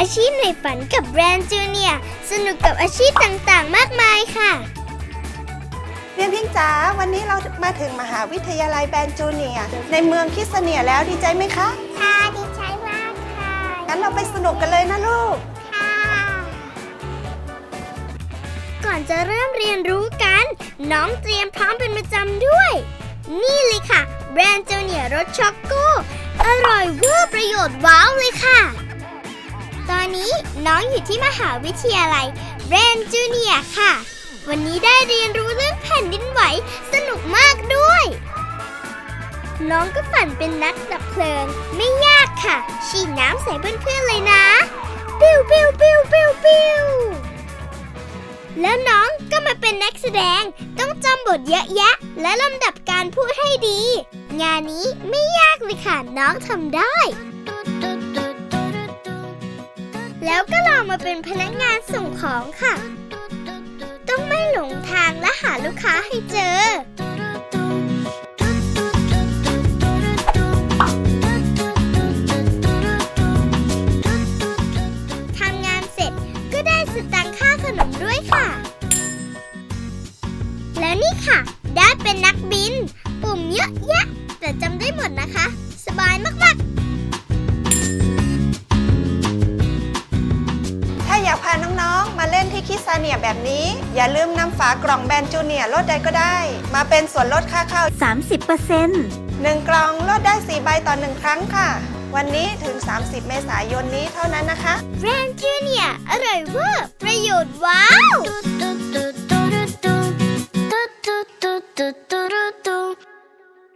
อาชีพในฝันกับแบรนด์จูเนียร์สนุกกับอาชีพต่างๆ มากมายค่ะเรียนพิงจ๋าวันนี้เรามาถึงมหาวิทยาลัยแบรนด์จูเนียร์ในเมืองคริสเนียร์แล้วดีใจไหมคะค่ะดีใจมากค่ะงั้นเราไปสนุกกันเลยนะลูก ค่ะ ก่อนจะเริ่มเรียนรู้กัน น้องเตรียมพร้อมเป็นประจำด้วย นี่เลยค่ะ แบรนด์จูเนียร์รสช็อกโกอร่อยเวอร์ประโยชน์ว้าวเลย ค่ะ ตอนนี้น้องอยู่ที่มหาวิทยาลัยแบรนจูเนียค่ะ วันนี้ได้เรียนรู้เรื่องแผ่นดินไหวสนุกมากด้วย น้องก็ฝันเป็นนักดับเพลิง ไม่ยากค่ะ ฉีดน้ำใส่เพื่อนๆเลยนะ ปิ้วปิ้วปิ้วปิ้วปิ้วแล้วน้องก็มาเป็นนักแสดง ต้องจำบทเยอะแยะ และลำดับการพูดให้ดี งานนี้ไม่ยากเลยค่ะ น้องทำได้ แล้วก็ลองมาเป็นพนักงานส่งของค่ะ ต้องไม่หลงทางและหาลูกค้าให้เจอ ทำงานเสร็จก็ได้สตังค่าขนมด้วยค่ะ แล้วนี่ค่ะ ได้เป็นนักบิน ปุ่มเยอะแยะ แต่จำได้หมดนะคะ องๆ มาเล่นที่คิสาเนียแบบนี้ อย่าลืมนำฝากล่องแบรนด์จูเนียลดใดก็ได้ มาเป็นส่วนลดค่าเข้า 30%งกล่องลดได้ 4 ใบต่อหนึ่งครั้งค่ะ วันนี้ถึง 30 เมษายนนี้เท่านั้นนะคะแบรนด์จูเนียอร่อยเวอร์ประโยชน์ว้าว